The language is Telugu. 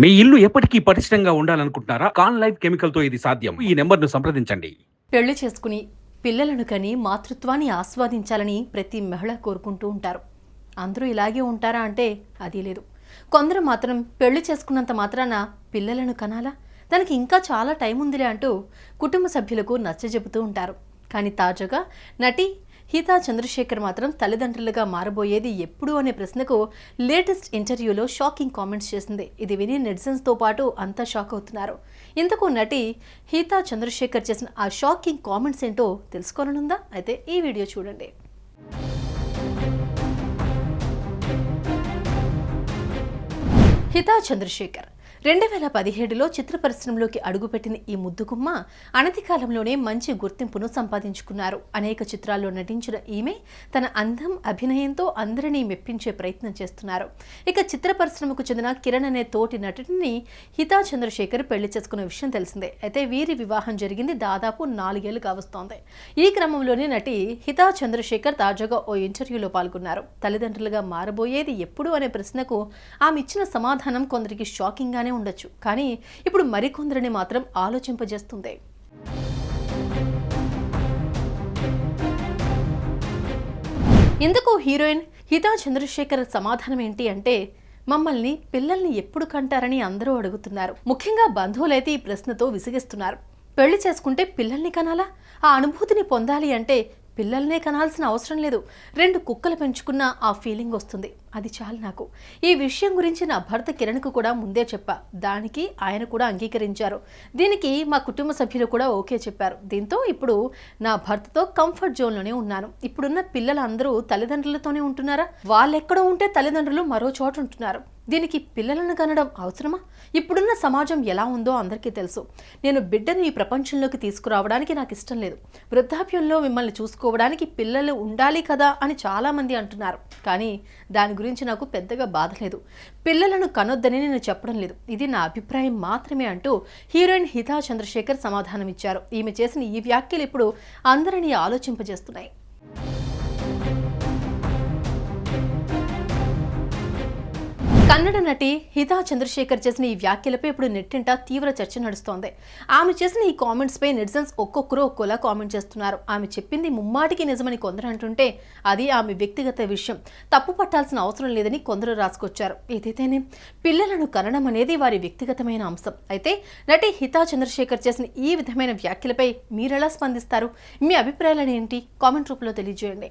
మీ ఇల్లు ఎప్పటికీ పటిష్టంగా ఉండాలనుకుంటున్నారా? కాన్ లైఫ్ కెమికల్తో ఇది సాధ్యం. ఈ నెంబర్ను సంప్రదించండి. పెళ్ళి చేసుకుని పిల్లలను కని మాతృత్వాన్ని ఆస్వాదించాలని ప్రతి మహిళ కోరుకుంటూ ఉంటారు. అందరూ ఇలాగే ఉంటారా అంటే అది లేదు. కొందరు మాత్రం పెళ్ళి చేసుకున్నంత మాత్రాన పిల్లలను కనాలా? దానికి ఇంకా చాలా టైం ఉందిలే అంటూ కుటుంబ సభ్యులకు నచ్చజెబుతూ ఉంటారు. కానీ తాజాగా నటి హీతా చంద్రశేఖర్ మాత్రం తల్లిదండ్రులుగా మారబోయేది ఎప్పుడు అనే ప్రశ్నకు లేటెస్ట్ ఇంటర్వ్యూలో షాకింగ్ కామెంట్స్ చేసింది. ఇది విని నెటిజన్స్తో పాటు అంతా షాక్ అవుతున్నారు. ఇంతకు నటి హీతా చంద్రశేఖర్ చేసిన ఆ షాకింగ్ కామెంట్స్ ఏంటో తెలుసుకోనుందా? అయితే ఈ వీడియో చూడండి. హితా చంద్రశేఖర్ రెండు వేల పదిహేడులో చిత్ర పరిశ్రమలోకి అడుగుపెట్టిన ఈ ముద్దుగుమ్మ అనతి కాలంలోనే మంచి గుర్తింపును సంపాదించుకున్నారు. అనేక చిత్రాల్లో నటించిన ఈమె తన అందం అభినయంతో అందరినీ మెప్పించే ప్రయత్నం చేస్తున్నారు. ఇక చిత్ర పరిశ్రమకు చెందిన కిరణ్ అనే తోటి నటుడిని హితా చంద్రశేఖర్ పెళ్ళి చేసుకున్న విషయం తెలిసిందే. అయితే వీరి వివాహం జరిగింది దాదాపు నాలుగేళ్ళు కావస్తోంది ఈ క్రమంలోనే నటి హితా చంద్రశేఖర్ తాజాగా ఓ ఇంటర్వ్యూలో పాల్గొన్నారు. తల్లిదండ్రులుగా మారబోయేది ఎప్పుడు అనే ప్రశ్నకు ఆమె ఇచ్చిన సమాధానం కొందరికి షాకింగ్ గానే ఉండొచ్చు. కానీ ఇప్పుడు మరికొందరిని మాత్రం ఆలోచింపజేస్తుంది. ఇందుకు హీరోయిన్ హితా చంద్రశేఖర్ సమాధానం ఏంటి అంటే మమ్మల్ని పిల్లల్ని ఎప్పుడు కంటారని అందరూ అడుగుతున్నారు. ముఖ్యంగా బంధువులైతే ఈ ప్రశ్నతో విసిగిస్తున్నారు. పెళ్ళి చేసుకుంటే పిల్లల్ని కనాలా? ఆ అనుభూతిని పొందాలి అంటే పిల్లల్నే కనాల్సిన అవసరం లేదు. రెండు కుక్కలు పెంచుకున్న ఆ ఫీలింగ్ వస్తుంది. అది చాలు నాకు. ఈ విషయం గురించి నా భర్త కిరణ్కు కూడా ముందే చెప్పా. దానికి ఆయన కూడా అంగీకరించారు. దీనికి మా కుటుంబ సభ్యులు కూడా ఓకే చెప్పారు. దీంతో ఇప్పుడు నా భర్తతో కంఫర్ట్ జోన్లోనే ఉన్నాను. ఇప్పుడున్న పిల్లలందరూ తల్లిదండ్రులతోనే ఉంటున్నారా? వాళ్ళెక్కడో ఉంటే తల్లిదండ్రులు మరో చోట ఉంటున్నారు. దీనికి పిల్లలను కనడం అవసరమా? ఇప్పుడున్న సమాజం ఎలా ఉందో అందరికీ తెలుసు. నేను బిడ్డను ఈ ప్రపంచంలోకి తీసుకురావడానికి నాకు ఇష్టం లేదు. వృద్ధాప్యంలో మిమ్మల్ని చూసుకోవడానికి పిల్లలు ఉండాలి కదా అని చాలామంది అంటున్నారు. కానీ దాని గురించి నాకు పెద్దగా బాధ లేదు. పిల్లలను కనొద్దని నేను చెప్పడం లేదు. ఇది నా అభిప్రాయం మాత్రమే అంటూ హీరోయిన్ హితా చంద్రశేఖర్ సమాధానం ఇచ్చారు ఈమె చేసిన ఈ వ్యాఖ్యలు ఇప్పుడు అందరినీ ఆలోచింపజేస్తున్నాయి. కన్నడ నటి హితా చంద్రశేఖర్ చేసిన ఈ వ్యాఖ్యలపై ఇప్పుడు నెట్టింట తీవ్ర చర్చ నడుస్తోంది. ఆమె చేసిన ఈ కామెంట్స్ పై నెటిజన్స్ ఒక్కొక్కరు ఒక్కోలా కామెంట్ చేస్తున్నారు. ఆమె చెప్పింది ముమ్మాటికి నిజమని కొందరు అంటుంటే అది ఆమె వ్యక్తిగత విషయం. తప్పు పట్టాల్సిన అవసరం లేదని కొందరు రాసుకొచ్చారు. ఏదైతేనే పిల్లలను కనడం అనేది వారి వ్యక్తిగతమైన అంశం. అయితే నటి హితా చంద్రశేఖర్ చేసిన ఈ విధమైన వ్యాఖ్యలపై మీరెలా స్పందిస్తారు? మీ అభిప్రాయాలు ఏంటి కామెంట్ రూపంలో తెలియజేయండి.